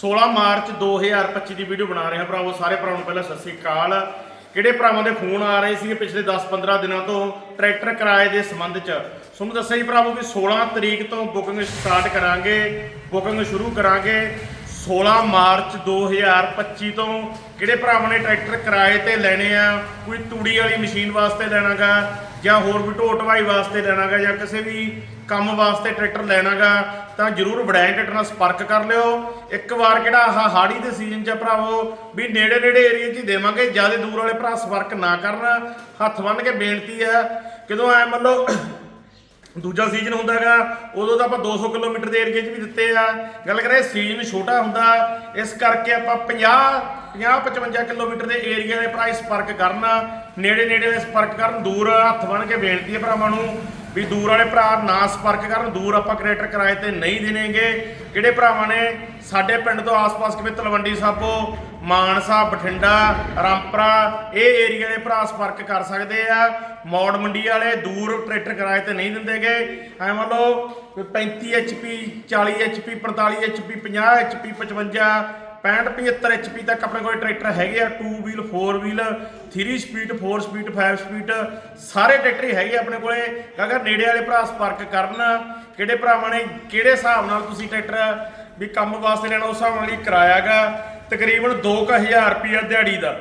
16 March 2025 ਦੀ video ਬਣਾ ਰਹੇ ਹਾਂ ਭਰਾਵੋ, ਸਾਰੇ ਭਰਾਵਾਂ ਨੂੰ ਪਹਿਲਾਂ ਸਤਿ ਸ੍ਰੀ ਅਕਾਲ। ਕਿਹੜੇ ਭਰਾਵਾਂ ਦੇ ਫੋਨ ਆ ਰਹੇ ਸੀਗੇ ਪਿਛਲੇ 10-15 ਦਿਨਾਂ ਤੋਂ ਟਰੈਕਟਰ ਕਿਰਾਏ ਦੇ ਸੰਬੰਧ 'ਚ? ਤੁਹਾਨੂੰ ਦੱਸਿਆ ਜੀ ਭਰਾਵੋ ਵੀ 16 ਤਰੀਕ ਤੋਂ ਬੁਕਿੰਗ ਸਟਾਰਟ ਕਰਾਂਗੇ ਬੁਕਿੰਗ ਸ਼ੁਰੂ ਕਰਾਂਗੇ। 16 ਮਾਰਚ 2025 ਤੋਂ ਕਿਹੜੇ ਭਰਾਵਾਂ ਨੇ ਟਰੈਕਟਰ ਕਿਰਾਏ ਤੇ ਲੈਣੇ ਆ? ਕੋਈ ਤੂੜੀ ਵਾਲੀ ਮਸ਼ੀਨ ਵਾਸਤੇ ਲੈਣਾਗਾ ਜਾਂ ਹੋਰ ਵੀ ਢੋਟ ਢਵਾਈ ਵਾਸਤੇ ਲੈਣਾਗਾ ਜਾਂ ਕਿਸੇ ਵੀ ਕੰਮ ਵਾਸਤੇ ਟਰੈਕਟਰ ਲੈਣਾਗਾ? ਤਾਂ ਜਰੂਰ ਵੜੈਂ ਟਰੈਕਟਰ ਨਾਲ ਸੰਪਰਕ ਕਰ ਲਿਓ। ਇੱਕ ਵਾਰ ਕਿਹੜਾ ਆਹ ਹਾੜੀ ਦੇ ਸੀਜ਼ਨ 'ਚ ਆ ਭਰਾਵੋ, ਵੀ ਨੇੜੇ ਨੇੜੇ ਏਰੀਆ 'ਚ ਹੀ ਦੇਵਾਂਗੇ, ਜ਼ਿਆਦਾ ਦੂਰ ਵਾਲੇ ਭਰਾ ਸੰਪਰਕ ਨਾ ਕਰਨ। ਹੱਥ ਬੰਨ ਕੇ ਬੇਨਤੀ ਹੈ ਕਿਦੋਂ ਐ ਮੰਨ ਲਓ ਦੂਜਾ ਸੀਜ਼ਨ ਹੁੰਦਾ ਹੈਗਾ ਉਦੋਂ ਤਾਂ ਆਪਾਂ 200 ਕਿਲੋਮੀਟਰ ਦੇ ਏਰੀਏ 'ਚ ਵੀ ਦਿੱਤੇ ਆ। ਗੱਲ ਕਰਾਂ ਸੀਜ਼ਨ ਛੋਟਾ ਹੁੰਦਾ, ਇਸ ਕਰਕੇ ਆਪਾਂ 50 50 55 ਕਿਲੋਮੀਟਰ ਦੇ ਏਰੀਆ ਦੇ ਪ੍ਰਾਈਸ ਸੰਪਰਕ ਕਰਨਾ, ਨੇੜੇ ਨੇੜੇ ਦੇ ਸੰਪਰਕ ਕਰਨ, ਦੂਰ ਹੱਥ ਬਣ ਕੇ ਬੇਨਤੀ ਹੈ ਭਰਾਵਾਂ ਨੂੰ ਵੀ ਦੂਰ ਵਾਲੇ ਭਰਾ ਨਾ ਸੰਪਰਕ ਕਰਨ, ਦੂਰ ਆਪਾਂ ਕ੍ਰੀਏਟਰ ਕਿਰਾਏ ਤੇ ਨਹੀਂ ਦੇਣਗੇ। ਕਿਹੜੇ ਭਰਾਵਾਂ ਨੇ ਸਾਡੇ ਪਿੰਡ ਤੋਂ ਆਸ-ਪਾਸ ਕਿਵੇਂ ਤਲਵੰਡੀ ਸਾਬੋ ਮਾਨਸਾ, ਬਠਿੰਡਾ, ਰਾਮਪਰਾ, ਇਹ ਏਰੀਆ ਦੇ ਭਰਾ ਸੰਪਰਕ ਕਰ ਸਕਦੇ ਆ। ਮੌੜ ਮੰਡੀ ਵਾਲੇ ਦੂਰ ਟਰੈਕਟਰ ਕਿਰਾਏ ਤੇ ਨਹੀਂ ਦਿੰਦੇ ਗਏ। ਐ ਮੰਨ ਲਓ ਕੋਈ 35 HP 40 HP 45 HP 50 HP 55 65 75 HP ਤੱਕ ਆਪਣੇ ਕੋਲ ਟਰੈਕਟਰ ਹੈਗੇ ਆ। 2 wheel 4 wheel 3 speed 4 speed 5 speed ਸਾਰੇ ਟਰੈਕਟਰ ਹੀ ਹੈਗੇ ਆਪਣੇ ਕੋਲੇ। ਅਗਰ ਨੇੜੇ ਵਾਲੇ ਭਰਾ ਸੰਪਰਕ ਕਰਨ, ਕਿਹੜੇ ਭਰਾਵਾਂ ਨੇ, ਕਿਹੜੇ ਹਿਸਾਬ ਨਾਲ ਤੁਸੀਂ ਟਰੈਕਟਰ ਵੀ ਕੰਮ ਵਾਸਤੇ ਲੈਣਾ, ਉਸ ਹਿਸਾਬ ਨਾਲ ਹੀ ਕਿਰਾਇਆਗਾ ਤਕਰੀਬਨ 2000 ਰੁਪਿਆ ਦਿਹਾੜੀ ਦਾ।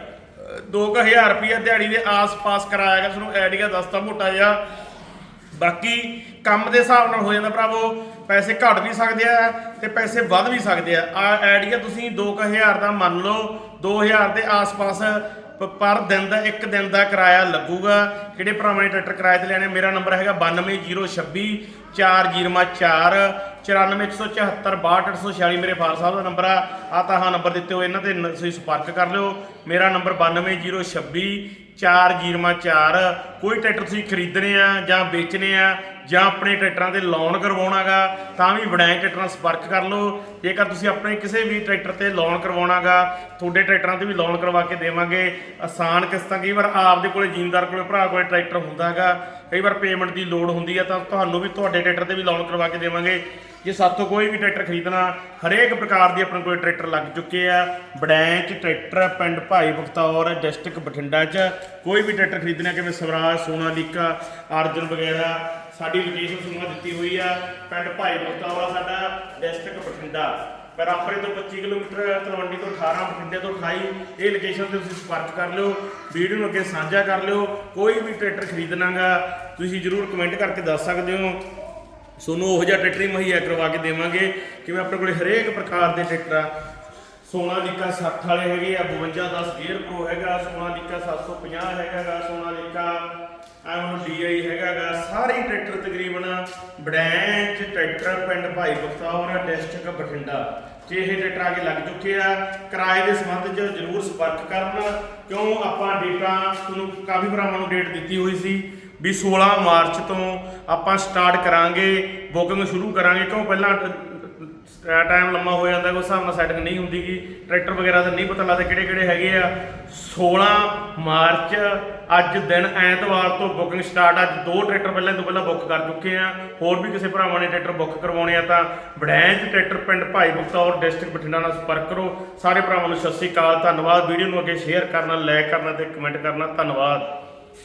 2000 ਰੁਪਿਆ ਦਿਹਾੜੀ ਦੇ ਆਸ-ਪਾਸ ਕਰਾਇਆਗਾ ਤੁਹਾਨੂੰ ਆਈਡੀਆ ਦੱਸਦਾ ਮੋਟਾ ਜਿਹਾ। ਬਾਕੀ ਕੰਮ ਦੇ ਹਿਸਾਬ ਨਾਲ ਹੋ ਜਾਂਦਾ ਭਰਾਵੋ, ਪੈਸੇ ਘਟ ਵੀ ਸਕਦੇ ਆ ਤੇ ਪੈਸੇ ਵੱਧ ਵੀ ਸਕਦੇ ਆ। ਆ ਆਈਡੀਆ ਤੁਸੀਂ 2000 ਦਾ ਮੰਨ ਲਓ 2000 ਦੇ ਆਸ-ਪਾਸ ਪਰ ਦਿਨ ਦਾ, ਇੱਕ ਦਿਨ ਦਾ ਕਿਰਾਇਆ ਲੱਗੂਗਾ। ਕਿਹੜੇ ਭਰਾਵਾਂ ਨੇ ਟਰੈਕਟਰ ਕਿਰਾਏ ਤੇ ਲੈਣੇ? ਮੇਰਾ ਨੰਬਰ ਹੈਗਾ 92026 404 94174 62846 ਮੇਰੇ ਫਾਦਰ ਸਾਹਿਬ ਦਾ ਨੰਬਰ ਆ। ਆ ਤਾਂ ਹਾਂ ਨੰਬਰ ਦਿੱਤੇ ਹੋਏ ਇਹਨਾਂ ਤੇ ਨ- ਤੁਸੀਂ ਸੰਪਰਕ ਕਰ ਲਿਓ। ਮੇਰਾ ਨੰਬਰ 92026 404 ਕੋਈ ਟਰੈਕਟਰ ਤੁਸੀਂ ਖਰੀਦਣੇ ਆ ਜਾਂ ਵੇਚਣੇ ਆ ਜਾਂ ਆਪਣੇ ਟਰੈਕਟਰਾਂ ਤੇ ਲੋਨ ਕਰਵਾਉਣਾਗਾ, ਤਾਂ ਵੀ ਵਡੈਂਕ ਟਰੈਕਟਰਾਂ ਸੰਪਰਕ ਕਰ ਲਓ। ਜੇਕਰ ਤੁਸੀਂ ਆਪਣੇ ਕਿਸੇ ਵੀ ਟਰੈਕਟਰ ਤੇ ਲੋਨ ਕਰਵਾਉਣਾਗਾ, ਤੁਹਾਡੇ ਟਰੈਕਟਰਾਂ ਤੇ ਵੀ ਲੋਨ ਕਰਵਾ ਕੇ ਦੇਵਾਂਗੇ। ਆਸਾਨ ਕਿਸ਼ਤਾਂ, ਕਈ ਵਾਰ ਆਪ ਦੇ ਕੋਲੇ ਜ਼ਿਮੀਂਦਾਰ ਕੋਲੇ, ਭਰਾ ਕੋਲੇ ਟਰੈਕਟਰ ਹੁੰਦਾਗਾ। ਕਈ ਵਾਰ ਪੇਮੈਂਟ ਦੀ ਲੋੜ ਹੁੰਦੀ ਆ, ਤਾਂ ਤੁਹਾਨੂੰ ਵੀ ਤੁਹਾਡੇ ਟਰੈਕਟਰ ਤੇ ਵੀ ਲੋਨ ਕਰਵਾ ਕੇ ਦੇਵਾਂਗੇ। ਜੇ ਸਾਥੋਂ ਕੋਈ ਵੀ ਟਰੈਕਟਰ ਖਰੀਦਣਾ, ਹਰੇਕ ਪ੍ਰਕਾਰ ਦੀ ਆਪਣੇ ਕੋਲ ਟਰੈਕਟਰ ਲੱਗ ਚੁੱਕੇ ਆ। ਬੜੈਂਚ ਟਰੈਕਟਰ, ਪਿੰਡ ਭਾਈ ਬਖਤੌਰ, ਡਿਸਟ੍ਰਿਕਟ ਬਠਿੰਡਾ 'ਚ। ਕੋਈ ਵੀ ਟਰੈਕਟਰ ਖਰੀਦਣਾ, ਕਿਵੇਂ ਸਵਰਾਜ, ਸੋਨਾਲੀਕਾ, ਅਰਜਨ ਵਗੈਰਾ ਸਾਡੀ ਲੋਕੇਸ਼ਨ ਤੁਹਾਨੂੰ ਦਿੱਤੀ ਹੋਈ ਆ, ਪਿੰਡ ਭਾਈ ਬਖਤੌਰ ਆ ਸਾਡਾ ਡਿਸਟ੍ਰਿਕਟ ਬਠਿੰਡਾ। ਪਰਾਂਪਰੇ ਤੋਂ 25 ਕਿਲੋਮੀਟਰ, ਤਲਵੰਡੀ ਤੋਂ 18 ਬਠਿੰਡੇ ਤੋਂ 28 ਇਹ ਲੋਕੇਸ਼ਨ ਤੇ ਤੁਸੀਂ ਸੰਪਰਕ ਕਰ ਲਿਓ, ਵੀਡੀਓ ਨੂੰ ਅੱਗੇ ਸਾਂਝਾ ਕਰ ਲਿਓ, ਕੋਈ ਵੀ ਟਰੈਕਟਰ ਖਰੀਦਣਾਗਾ, ਤੁਸੀਂ ਜਰੂਰ ਕਮੈਂਟ ਕਰਕੇ ਦੱਸ ਸਕਦੇ ਹੋ। ਤੁਹਾਨੂੰ ਉਹੋ ਜਿਹਾ ਟਰੈਕਟਰ ਹੀ ਮੁਹੱਈਆ ਕਰਵਾ ਕੇ ਦੇਵਾਂਗੇ, ਕਿਵੇਂ ਆਪਣੇ ਕੋਲੇ ਹਰੇਕ ਪ੍ਰਕਾਰ ਦੇ ਟਰੈਕਟਰ ਆ। ਸੋਨਾਲੀਕਾ 60 ਵਾਲੇ ਹੈਗੇ ਆ 52 10 ਗੇਅਰ ਪ੍ਰੋ ਹੈਗਾ ਸੋਨਾਲੀਕਾ 750 ਹੈਗਾ ਗਾ ਸੋਨਾਲੀਕਾ ਐਮਨ ਡੀਆਈ ਹੈਗਾ ਗਾ ਸਾਰੇ ਟਰੈਕਟਰ ਤਕਰੀਬਨ ਬੜੈਂਚ ਟਰੈਕਟਰ, ਪਿੰਡ ਭਾਈ ਬਖਤੌਰ ਡਿਸਟ੍ਰਿਕਟ ਬਠਿੰਡਾ। ਜੇ ਇਹ ਟਰੈਕਟਰ ਆ ਕੇ ਲੱਗ ਚੁੱਕੇ ਆ, ਕਿਰਾਏ ਦੇ ਸੰਬੰਧ 'ਚ ਜਰੂਰ ਸੰਪਰਕ ਕਰਨ, ਕਿਉਂ ਆਪਾਂ ਡੇਟਾ ਤੁਹਾਨੂੰ ਕਾਫੀ ਭਰਾਵਾਂ ਨੂੰ ਡੇਟ ਦਿੱਤੀ ਹੋਈ ਸੀ ਵੀ 16 ਮਾਰਚ ਤੋਂ ਆਪਾਂ ਸਟਾਰਟ ਕਰਾਂਗੇ ਬੁਕਿੰਗ ਸ਼ੁਰੂ ਕਰਾਂਗੇ, ਕਿਉਂ ਪਹਿਲਾਂ ਟਾਈਮ ਲੰਮਾ ਹੋ ਜਾਂਦਾ, ਕੋਈ ਹਿਸਾਬ ਨਾਲ ਸੈਟਿੰਗ ਨਹੀਂ ਹੁੰਦੀ ਗੀ। ਟਰੈਕਟਰ ਵਗੈਰਾ ਦਾ ਨਹੀਂ ਪਤਾ ਲੱਗਦਾ ਕਿਹੜੇ ਕਿਹੜੇ ਹੈਗੇ ਆ। 16 ਮਾਰਚ, ਅੱਜ ਦਿਨ ਐਤਵਾਰ ਤੋਂ ਬੁਕਿੰਗ ਸਟਾਰਟ ਅੱਜ ਦੋ ਟਰੈਕਟਰ ਪਹਿਲਾਂ ਤੋਂ ਪਹਿਲਾਂ ਬੁੱਕ ਕਰ ਚੁੱਕੇ ਆ। ਹੋਰ ਵੀ ਕਿਸੇ ਭਰਾਵਾਂ ਨੇ ਟਰੈਕਟਰ ਬੁੱਕ ਕਰਵਾਉਣੇ ਆ ਤਾਂ ਬੜੈਂਚ ਟਰੈਕਟਰ ਪਿੰਡ ਭਾਈ ਬਖਤੌਰ ਡਿਸਟ੍ਰਿਕਟ ਬਠਿੰਡਾ ਨਾਲ ਸੰਪਰਕ ਕਰੋ। ਸਾਰੇ ਭਰਾਵਾਂ ਨੂੰ ਸਤਿ ਸ੍ਰੀ ਅਕਾਲ, ਧੰਨਵਾਦ। ਵੀਡੀਓ ਨੂੰ ਅੱਗੇ ਸ਼ੇਅਰ ਕਰਨਾ ਲਾਈਕ ਕਰਨਾ ਤੇ ਕਮੈਂਟ ਕਰਨਾ। ਧੰਨਵਾਦ।